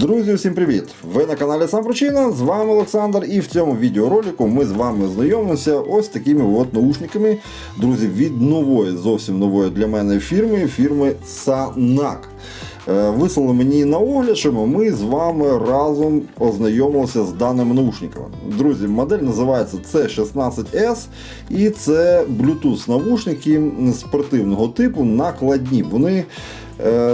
Друзі, всім привіт! Ви на каналі Сам Причина, з вами Олександр, і в цьому відеоролику ми з вами знайомимося ось такими от наушниками, друзі, від нової, зовсім нової для мене фірми, фірми Sanak. Е, Вислали мені на огляд, що ми з вами разом ознайомилися з даними наушниками. Друзі, модель називається C16S і це Bluetooth наушники спортивного типу накладні. Вони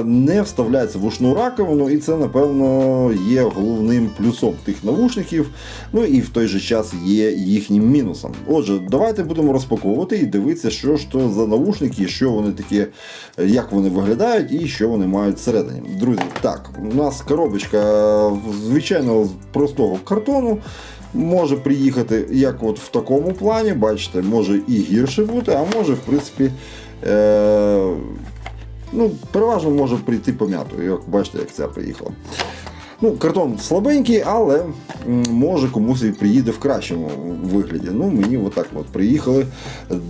не вставляються в ушну раковину, і це, напевно, є головним плюсом тих навушників. Ну і в той же час є їхнім мінусом. Отже, давайте будемо розпаковувати і дивитися, що ж то за наушники, що вони такі, е, як вони виглядають і що вони мають всередині. Друзі, так, у нас коробочка звичайно з простого картону. Може приїхати як от в такому плані, бачите, може і гірше бути, а може, в принципі, е- ну, переважно може прийти пом'ятою, як бачите, як ця приїхала. Ну, Картон слабенький, але може комусь і приїде в кращому вигляді. Ну, Мені отак от приїхали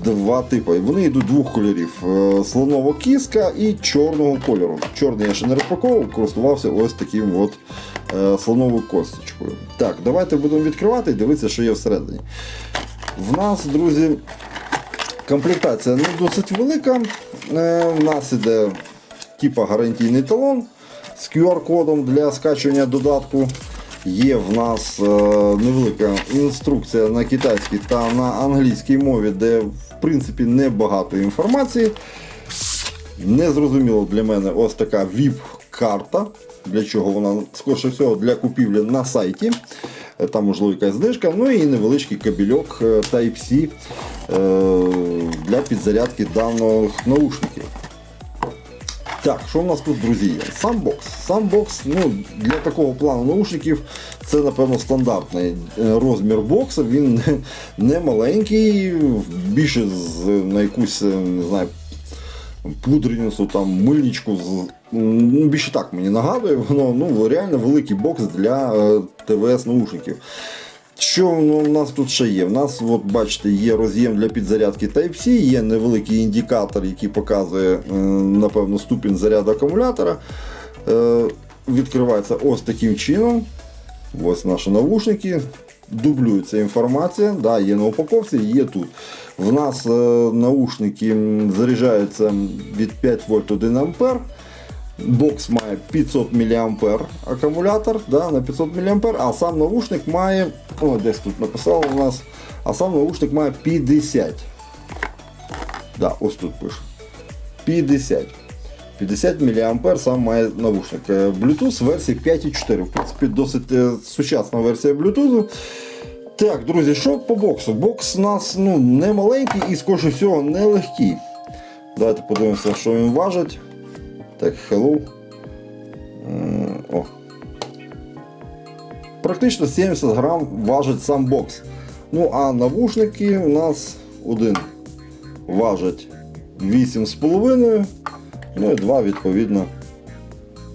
два типи. Вони йдуть двох кольорів: е, слонова кіска і чорного кольору. Чорний я ще не розпаковував, користувався ось таким от е, слоновою косточкою. Так, давайте будемо відкривати і дивитися, що є всередині. В нас, друзі, комплектація не досить велика. Е, У нас іде типа гарантійний талон з QR-кодом для скачування додатку. Є в нас е, невелика інструкція на китайській та на англійській мові, де в принципі небагато інформації. Незрозуміло для мене ось така VIP-карта. Для чого вона, скоріше всього, для купівлі на сайті. Е, Там можливо якась знижка. Ну і невеличкий кабельок е, Type-C е, для підзарядки даних наушників. Так, що в нас тут, друзі, є? Сам бокс. Сам бокс ну, для такого плану наушників це, напевно, стандартний е, розмір бокса. Він не, маленький, більше з, на якусь, е, не знаю, пудреницю, там, мильничку. ну, Більше так мені нагадує, воно ну, реально великий бокс для е, ТВС наушників. Що у нас тут ще є? У нас, от, бачите, є роз'єм для підзарядки Type-C, є невеликий індикатор, який показує, е, напевно, ступінь заряду акумулятора. Е, Відкривається ось таким чином. Ось наші навушники. Дублюється інформація, да, є на упаковці, є тут. В нас е, наушники заряджаються від 5 вольт 1 ампер. Бокс має 500 мА акумулятор да, на 500 мА, а сам наушник має, о, десь тут написало у нас, а сам наушник має 50. Да, ось тут пише. 50. 50 мА сам має наушник. Е, Bluetooth версії 5.4. В принципі, досить е, сучасна версія Bluetooth. Так, друзі, що по боксу? Бокс у нас ну, не маленький і, скоріше всього, не легкий. Давайте подивимося, що він важить. Так, hello. О. Практично 70 грам важить сам бокс. Ну, а навушники у нас один важить 8,5. Ну і два, відповідно,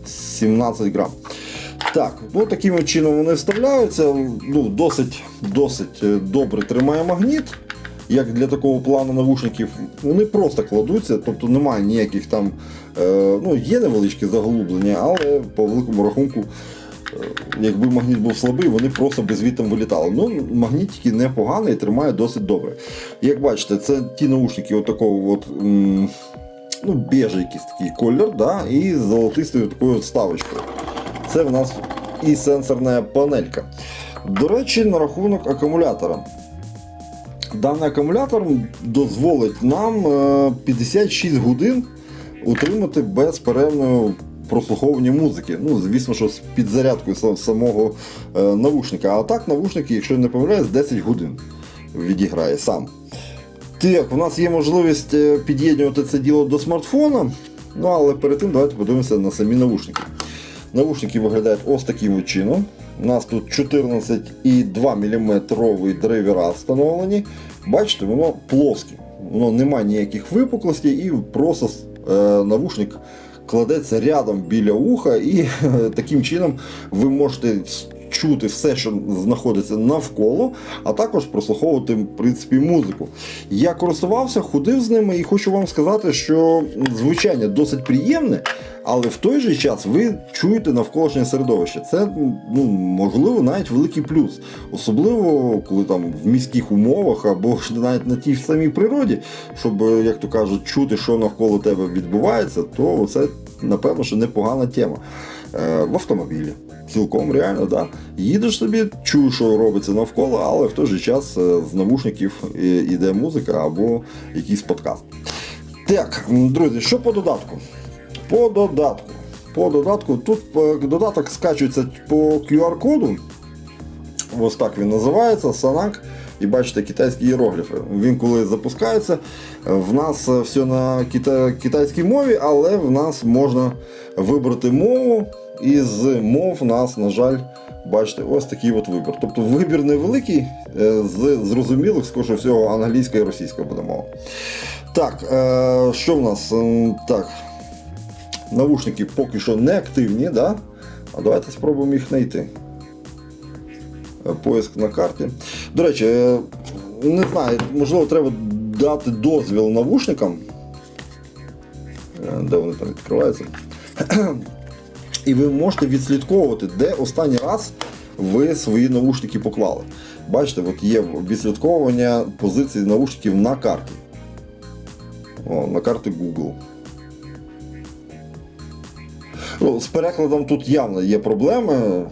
17 грам. Так, ну таким чином вони вставляються. Ну, Досить досить е, добре тримає магніт. Як для такого плану навушників, вони просто кладуться, тобто немає ніяких там, е, ну є невеличкі заглублення, але по великому рахунку, якби магніт був слабий, вони просто безвітом вилітали. Ну, магнітики непогані і тримає досить добре. Як бачите, це ті наушники от такого от, ну, біжий якийсь такий колір, да, і з золотистою такою вставочкою. Це в нас і сенсорна панелька. До речі, на рахунок акумулятора. Даний акумулятор дозволить нам е, 56 годин утримати безперервне прослуховування музики. Ну, звісно, що з підзарядкою самого е, навушника. А так навушники, якщо не помиляюсь, 10 годин відіграє сам. Так, у нас є можливість е, під'єднувати це діло до смартфона. Ну, але перед тим давайте подивимося на самі навушники. Навушники виглядають ось таким чином. У нас тут 14,2 мм драйвера встановлені. Бачите, воно плоске. Воно немає ніяких випуклостей і просто е, навушник кладеться рядом біля уха, і таким чином ви можете чути все, що знаходиться навколо, а також прослуховувати в принципі музику. Я користувався, ходив з ними і хочу вам сказати, що звучання досить приємне. Але в той же час ви чуєте навколишнє середовище. Це ну, можливо навіть великий плюс. Особливо, коли там в міських умовах або ж навіть на тій самій природі, щоб, як то кажуть, чути, що навколо тебе відбувається, то це, напевно, що непогана тема. Е, в автомобілі. Цілком реально, да. Їдеш собі, чуєш, що робиться навколо, але в той же час е, з навушників е, іде музика або якийсь подкаст. Так, друзі, що по додатку? По додатку. По додатку. Тут е, додаток скачується по QR-коду. Ось так він називається. Санак. І бачите китайські іерогліфи. Він коли запускається, в нас все на кита- китайській мові, але в нас можна вибрати мову. І з мов нас, на жаль, бачите, ось такий от вибір. Тобто вибір невеликий, е, з зрозумілих, скоріше всього, англійська і російська буде мова. Так, е, що в нас? Ем, Так, Навушники поки що не активні, да? а давайте спробуємо їх знайти. Е, Поиск на карті. До речі, не знаю, можливо, треба дати дозвіл навушникам. Де вони там відкриваються? І ви можете відслідковувати, де останній раз ви свої навушники поклали. Бачите, от є відслідковування позиції навушників на карті. О, на карті Google. Ну, з перекладом тут явно є проблеми.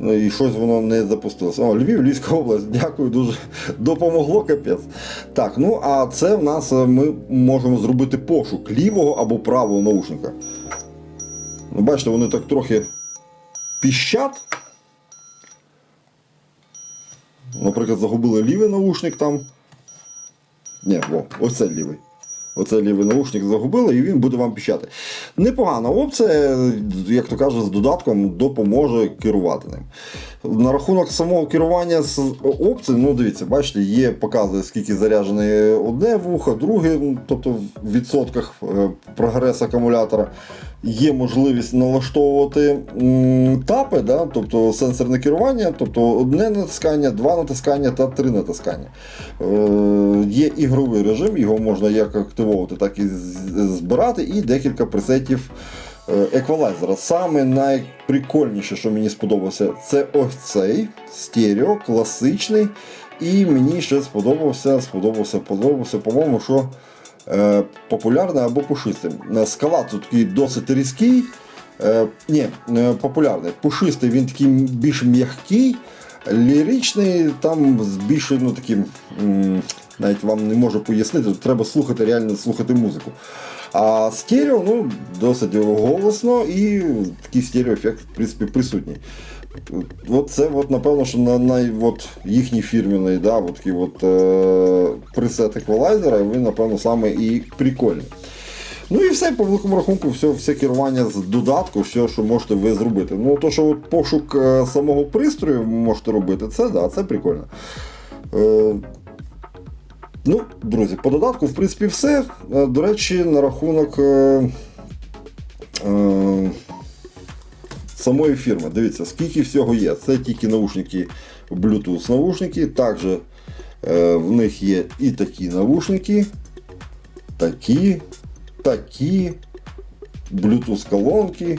Ну і щось воно не запустилося. О, Львів, Львівська область, дякую, дуже допомогло капець. Так, ну а це в нас е, ми можемо зробити пошук лівого або правого наушника. Ну, бачите, вони так трохи піщать. Наприклад, загубили лівий наушник там. Ні, о, оце лівий. Оце лівий наушник загубили і він буде вам піщати. Непогана опція, як то кажуть, з додатком допоможе керувати ним. На рахунок самого керування з опцій, ну дивіться, бачите, є, показує, скільки заряджене одне вухо, друге, ну, тобто в відсотках е, прогрес акумулятора. Є можливість налаштовувати тапи, да, тобто сенсорне керування, тобто одне натискання, два натискання та три натискання. Е, є ігровий режим, його можна як активовувати, так і збирати, і декілька пресетів е, еквалайзера. Саме найприкольніше, що мені сподобався, це ось цей стерео, класичний. І мені ще сподобався, сподобався, сподобався, по-моєму, що е, популярний або пушистий. Е, Скала тут такий досить різкий. Е, ні, е, популярний. Пушистий він такий більш м'який, ліричний, там з більш ну, таким. навіть вам не можу пояснити, треба слухати, реально слухати музику. А стерео, ну, досить голосно і такий стереоефект, в принципі, присутній. От це, от, напевно, що на, на от, їхній фірміний, да, от такий от, е, пресет еквалайзера, він, напевно, саме і прикольний. Ну і все, по великому рахунку, все, все керування з додатку, все, що можете ви зробити. Ну, то, що от пошук е, самого пристрою можете робити, це да, це прикольно. Е, ну, друзі, по додатку, в принципі, все. Е, До речі, на рахунок. Е, е, самої фірми. Дивіться, скільки всього є. Це тільки наушники Bluetooth наушники. Також е, в них є і такі наушники, такі, такі, Bluetooth колонки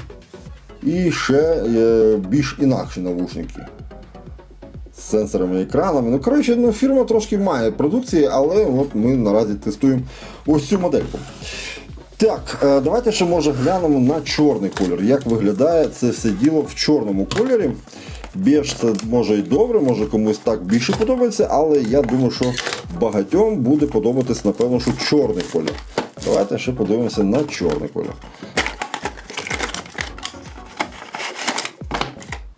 і ще е, більш інакші наушники. З сенсорами екранами. Ну, коротше, ну, фірма трошки має продукції, але от ми наразі тестуємо ось цю модельку. Так, е, давайте ще може глянемо на чорний колір. Як виглядає це все діло в чорному кольорі. Біж це може і добре, може комусь так більше подобається, але я думаю, що багатьом буде подобатись, напевно, що чорний колір. Давайте ще подивимося на чорний колір.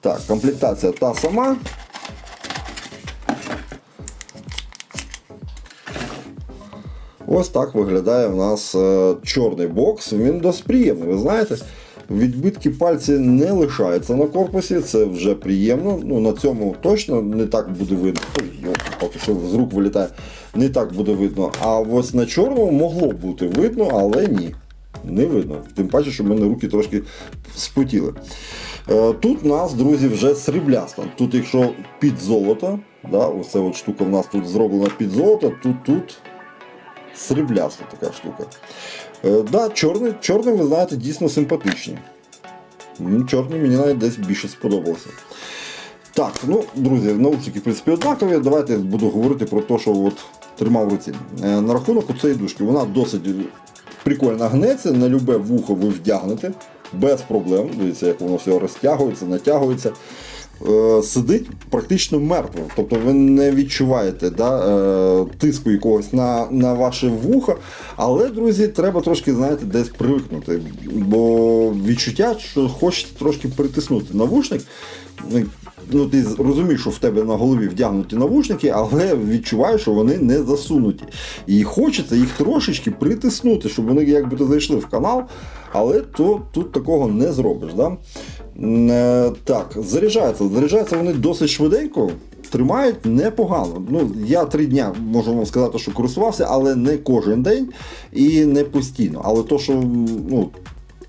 Так, комплектація та сама. Ось так виглядає в нас е, чорний бокс. Він досить приємний, ви знаєте. Відбитки пальців не лишаються на корпусі, це вже приємно. Ну, На цьому точно не так буде видно. Ой, йо, поки що з рук вилітає, не так буде видно. А ось на чорному могло бути видно, але ні. не видно. Тим паче, що в мене руки трошки спотіли. Е, Тут у нас, друзі, вже сріблясто. Тут, якщо під золото, да, оця от штука в нас тут зроблена під золото, тут тут срібляста така штука. Е, да, чорний, чорний, ви знаєте, дійсно симпатичні. Чорний мені навіть десь більше сподобався. Так, ну, друзі, наушники, в принципі, однакові. Давайте я буду говорити про те, що от тримав в руці. Е, на рахунок цієї дужки, вона досить прикольно гнеться, на любе вухо ви вдягнете, без проблем. Дивіться, як воно все розтягується, натягується. Е, Сидить практично мертво. Тобто ви не відчуваєте да, е, тиску якогось на, на ваше вухо. Але, друзі, треба трошки, знаєте, десь привикнути. Бо відчуття, що хочеться трошки притиснути навушник. Ну, ти розумієш, що в тебе на голові вдягнуті навушники, але відчуваєш, що вони не засунуті. І хочеться їх трошечки притиснути, щоб вони якби зайшли в канал, але то тут такого не зробиш. Да? Так, заряджаються. Заряджаються вони досить швиденько. Тримають непогано. Ну, я три дня можу вам сказати, що користувався, але не кожен день і не постійно. Але то, що ну,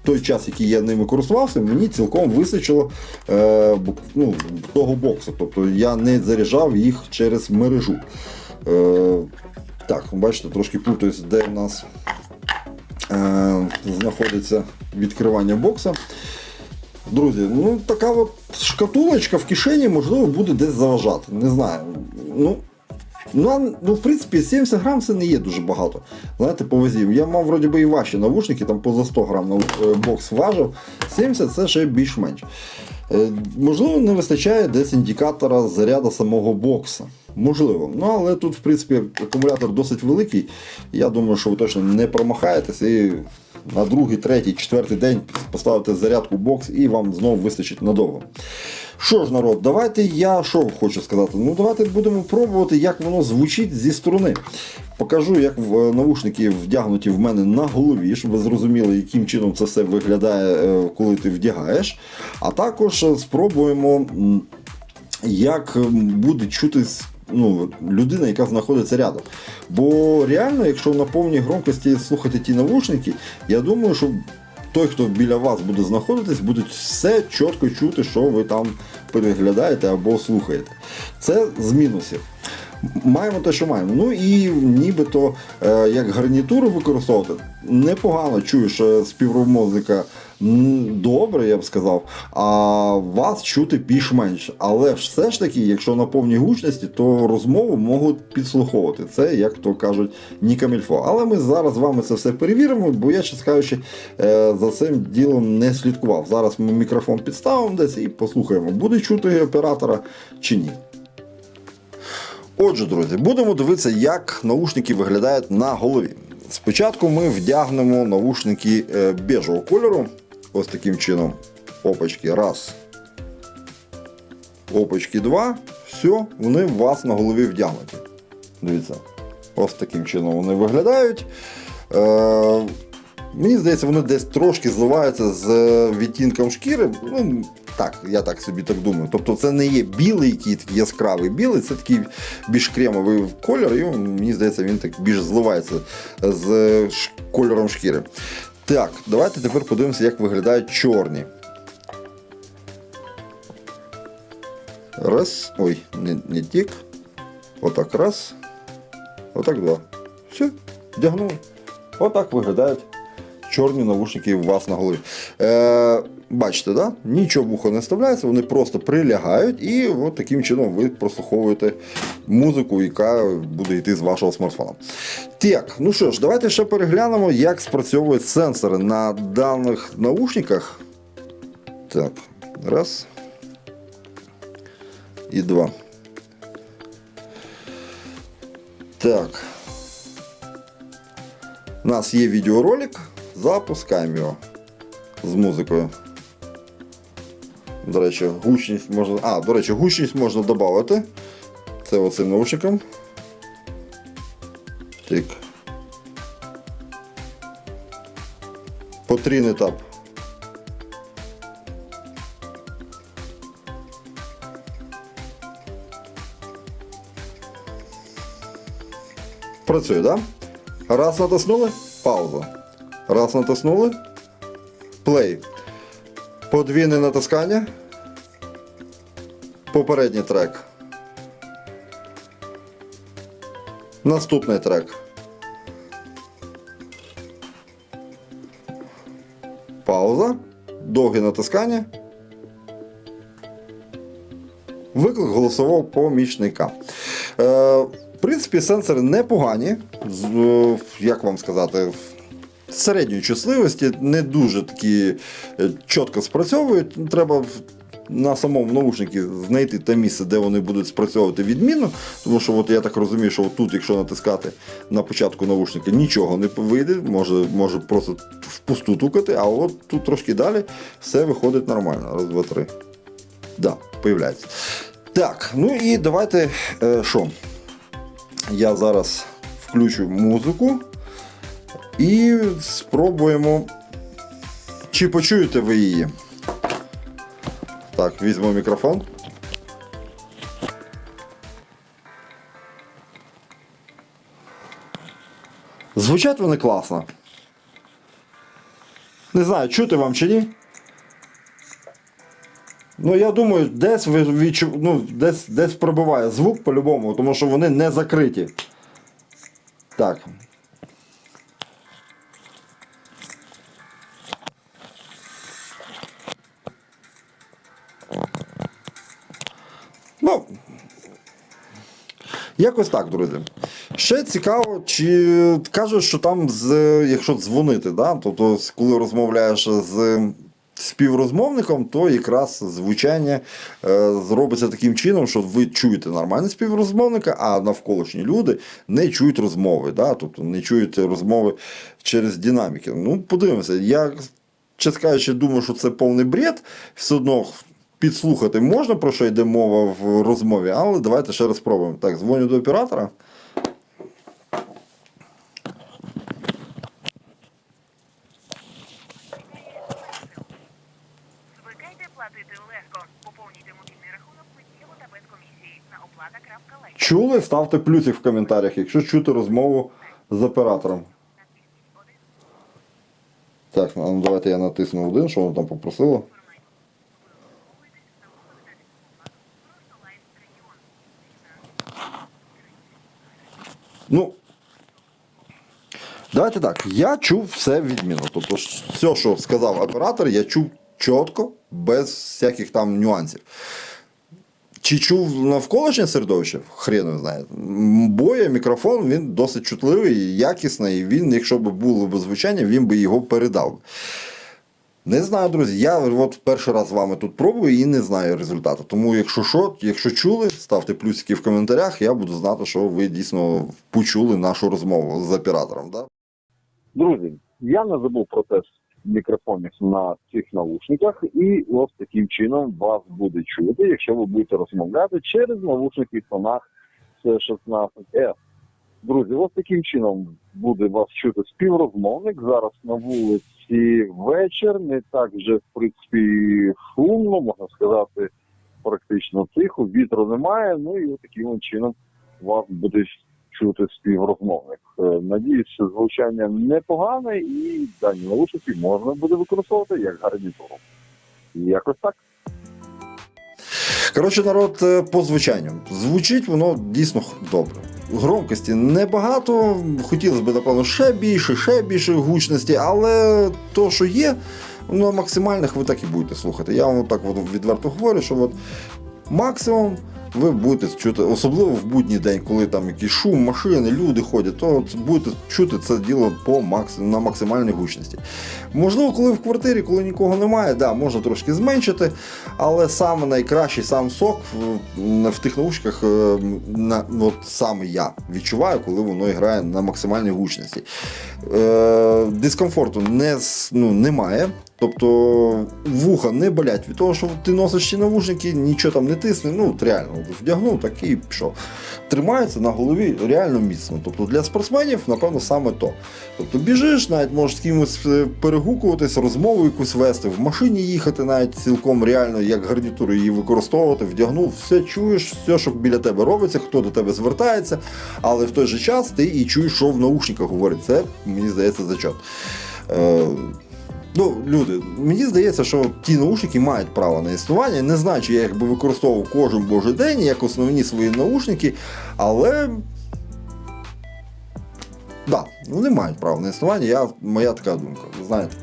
той час, який я ними користувався, мені цілком вистачило е, ну, того боксу. Тобто я не заряджав їх через мережу. Е, так, бачите, трошки плутаюсь, де у нас е, знаходиться відкривання бокса. Друзі, ну така от шкатулочка в кишені, можливо, буде десь заважати. Не знаю. Ну, Ну, ну, в принципі, 70 грам це не є дуже багато. Знаєте, по вазі. Я мав вроді би і ваші навушники, там поза 100 грам е, бокс важив. 70 це ще більш-менш. Е, Можливо, не вистачає десь індикатора заряду самого бокса. Можливо. Ну, але тут, в принципі, акумулятор досить великий. Я думаю, що ви точно не промахаєтесь і на другий, третій, четвертий день поставите зарядку в бокс і вам знову вистачить надовго. Що ж, народ, давайте я що хочу сказати. Ну, давайте будемо пробувати, як воно звучить зі сторони. Покажу, як в- навушники вдягнуті в мене на голові, щоб ви зрозуміли, яким чином це все виглядає, е, коли ти вдягаєш. А також е, спробуємо, як буде чутись. Ну, людина, яка знаходиться рядом. Бо реально, якщо на повній громкості слухати ті навушники, я думаю, що той, хто біля вас буде знаходитись, буде все чітко чути, що ви там переглядаєте або слухаєте. Це з мінусів. Маємо те, що маємо. Ну і нібито е, як гарнітуру використовувати непогано чуєш співромозика м, добре, я б сказав, а вас чути більш-менш. Але ж все ж таки, якщо на повній гучності, то розмову можуть підслуховувати. Це, як то кажуть, ні камільфо. Але ми зараз з вами це все перевіримо, бо я, чесно кажучи, е, за цим ділом не слідкував. Зараз ми мікрофон підставимо десь і послухаємо, буде чути оператора чи ні. Отже, друзі, будемо дивитися, як наушники виглядають на голові. Спочатку ми вдягнемо наушники е, бежевого кольору. Ось таким чином. Опачки, раз. Опачки, два. Все, вони у вас на голові вдягнуті. Дивіться. Ось таким чином вони виглядають. Е, Мені здається, вони десь трошки зливаються з е, відтінком шкіри. Ну, так, я так собі так думаю. Тобто це не є білий, такий яскравий білий, це такий більш кремовий кольор, і мені здається, він так більш зливається з е, кольором шкіри. Так, давайте тепер подивимося, як виглядають чорні. Раз. Ой, не, не тік. Отак раз. Отак два. Все, вдягнули. Отак виглядають чорні навушники у вас на голові. Е, бачите, да? нічого вухо не вставляється, вони просто прилягають, і от таким чином ви прослуховуєте музику, яка буде йти з вашого смартфона. Так, ну що ж, давайте ще переглянемо, як спрацьовують сенсори на даних наушниках. Так, раз. І два. Так. У нас є відеоролик, запускаємо його з музикою. До речі, гучність можна. А, до речі, гучність можна додати. Це оцим наушником. Так. Потрійний етап. Працює, так? Раз натиснули, пауза. Раз натиснули. Play. Подвійне натискання. Попередній трек. Наступний трек. Пауза. Довге натискання. Виклик голосового помічника. Е, в принципі, сенсори непогані. Е, як вам сказати, середньої чутливості, не дуже такі е, чітко спрацьовують. Треба на самому наушнику знайти те місце, де вони будуть спрацьовувати відмінно. Тому що от я так розумію, що тут, якщо натискати на початку наушника, нічого не вийде, може, може просто впусту тукати, а от тут трошки далі все виходить нормально. Раз, два, три. Да, появляється. Так, ну і давайте е, що? Я зараз включу музику і спробуємо. Чи почуєте ви її? Так, візьму мікрофон. Звучать вони класно. Не знаю, чути вам чи ні. Ну, я думаю, десь ви відчу... ну, десь, десь пробиває звук по-любому, тому що вони не закриті. Так. Якось так, друзі. Ще цікаво, чи кажуть, що там, з, якщо дзвонити, да, тобто, коли розмовляєш з співрозмовником, то якраз звучання е, зробиться таким чином, що ви чуєте нормальний співрозмовника, а навколишні люди не чують розмови, да, тобто не чують розмови через динаміки. Ну, подивимося, я чесно кажучи, думаю, що це повний бред. Все одно підслухати можна, про що йде мова в розмові, але давайте ще раз спробуємо. Так, дзвоню до оператора. Чули? Ставте плюсик в коментарях, якщо чути розмову з оператором. Так, ну давайте я натисну один, що воно там попросило. Ну, давайте так. Я чув все відмінно. Тобто, все, що сказав оператор, я чув чітко, без всяких там нюансів. Чи чув навколишнє середовище? Хрен знає. Боя, мікрофон, він досить чутливий, якісний, і він, якщо б було б звучання, він би його передав. Не знаю, друзі. Я от перший раз з вами тут пробую і не знаю результату. Тому, якщо що, якщо чули, ставте плюсики в коментарях, я буду знати, що ви дійсно почули нашу розмову з оператором. Да? Друзі, я не забув про тест мікрофонів на цих наушниках, і ось таким чином вас буде чути, якщо ви будете розмовляти через наушники Sonach C16S. Друзі, ось таким чином буде вас чути співрозмовник. Зараз на вулиці вечір, не так вже в принципі шумно, можна сказати, практично тихо, вітру немає. Ну і таким чином вас буде чути співрозмовник. Е, Надіюсь, що звучання непогане і дані наушники можна буде використовувати як гарнітуру. Якось так. Коротше, народ е, по звучанню. Звучить воно дійсно добре. Громкості небагато, хотілося б, напевно, ще більше, ще більше гучності, але то, що є, на максимальних ви так і будете слухати. Я вам так відверто говорю, що от максимум ви будете чути, особливо в будній день, коли там якийсь шум, машини, люди ходять, то будете чути це діло по макс... на максимальній гучності. Можливо, коли в квартирі, коли нікого немає, да, можна трошки зменшити, але саме найкращий сам сок в, в тих наушниках, е, на, от саме я відчуваю, коли воно грає на максимальній гучності. Е, дискомфорту не, ну, немає. Тобто вуха не болять від того, що ти носиш ці навушники, нічого там не тисне. Ну, от реально, вдягнув такий і пішов. Тримається на голові реально міцно. Тобто для спортсменів, напевно, саме то. Тобто біжиш, навіть можеш з кимось е, перегукуватись, розмову якусь вести, в машині їхати навіть цілком реально, як гарнітуру її використовувати, вдягнув, все чуєш, все, що біля тебе робиться, хто до тебе звертається, але в той же час ти і чуєш, що в наушниках говорить. Це, мені здається, зачот. Ну, люди, мені здається, що ті наушники мають право на існування. Не знаю, чи я їх би використовував кожен божий день як основні свої наушники, але. Да, вони мають право на існування, я, моя така думка. Знаєте.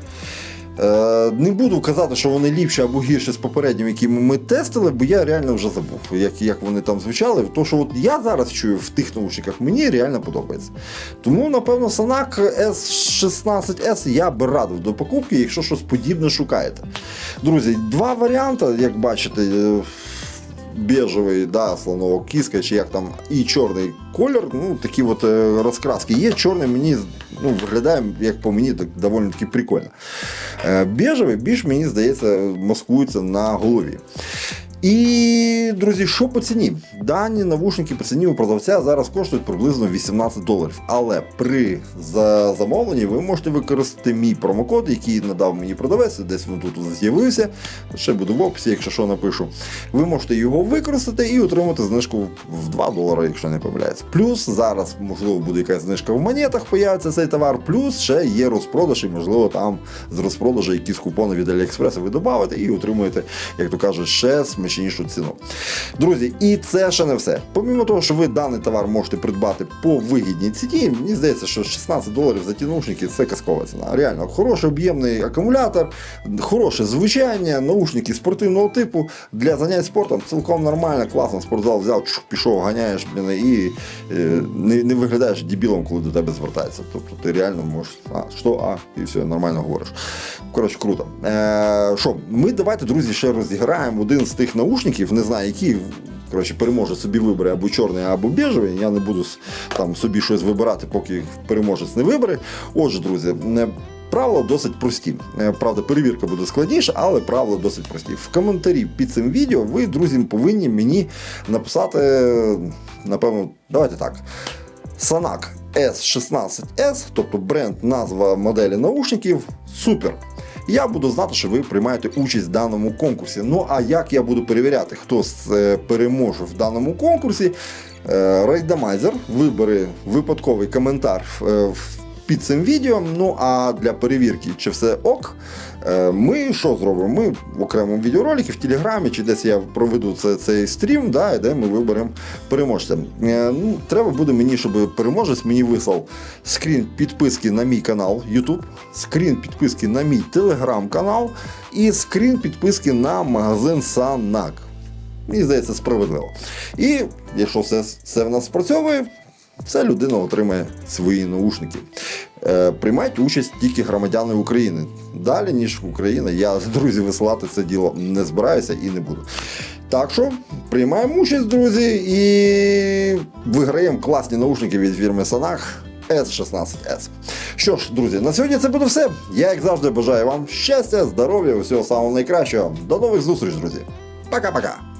Е, не буду казати, що вони ліпші або гірші з попереднім, які ми тестили, бо я реально вже забув, як, як вони там звучали. То, що от я зараз чую в тих наушниках, мені реально подобається. Тому, напевно, Санак S16S я би радив до покупки, якщо щось подібне шукаєте. Друзі, два варіанти, як бачите. Бежевий, да, слонового кіска, чи як там, і чорний колір, ну такі от е, розкраски. Є чорний, мені ну, виглядає, як по мені, так доволі таки прикольно. Е, Бежевий більш, мені здається, маскується на голові. І, друзі, що по ціні? Дані навушники по ціні у продавця зараз коштують приблизно 18 доларів. Але при замовленні ви можете використати мій промокод, який надав мені продавець, десь він тут з'явився. Ще буде в описі, якщо що напишу. Ви можете його використати і отримати знижку в 2 долари, якщо не помиляюсь. Плюс зараз, можливо, буде якась знижка в монетах, появиться цей товар. Плюс ще є розпродаж, і можливо там з розпродажу якісь купони від Аліекспреса ви додаєте і отримуєте, як то кажуть, ще смачнішу ціну. Друзі, і це ще не все. Помімо того, що ви даний товар можете придбати по вигідній ціні, мені здається, що 16 доларів за ті наушники це казкова ціна. Реально, хороший об'ємний акумулятор, хороше звучання, наушники спортивного типу для занять спортом цілком нормально, класно. Спортзал взяв, пішов, ганяєш, і е, не, не виглядаєш дебілом, коли до тебе звертається. Тобто ти реально можеш, а, що, а, і все, нормально говориш. Коротше, круто. Е, ми давайте, друзі, ще розіграємо один з тих наушників, не знаю, який. Коротше, переможе собі вибере або чорний, або біжевий. Я не буду там собі щось вибирати, поки переможець не вибере. Отже, друзі, правила досить прості. Е, Правда, перевірка буде складніша, але правила досить прості. В коментарі під цим відео ви, друзі, повинні мені написати, напевно, давайте так. Санак S16S, тобто бренд, назва моделі наушників, супер. Я буду знати, що ви приймаєте участь в даному конкурсі. Ну а як я буду перевіряти, хто е, переможе в даному конкурсі? Е, Рейдамайзер вибере випадковий коментар е, під цим відео. Ну а для перевірки, чи все ок, ми що зробимо? Ми в окремому відеороликі в Телеграмі, чи десь я проведу це, цей стрім, да, де ми виберемо переможця. Е, Ну, треба буде мені, щоб переможець мені вислав скрін підписки на мій канал YouTube, скрін підписки на мій телеграм-канал і скрін підписки на магазин Санак. Мені здається, справедливо. І якщо все, все в нас спрацьовує, ця людина отримає свої наушники. Е, приймають участь тільки громадяни України. Далі, ніж Україна, я, друзі, висилати це діло не збираюся і не буду. Так що приймаємо участь, друзі, і виграємо класні наушники від фірми Санах S16S. Що ж, друзі, на сьогодні це буде все. Я, як завжди, бажаю вам щастя, здоров'я, усього самого найкращого. До нових зустрічей, друзі. Пока-пока.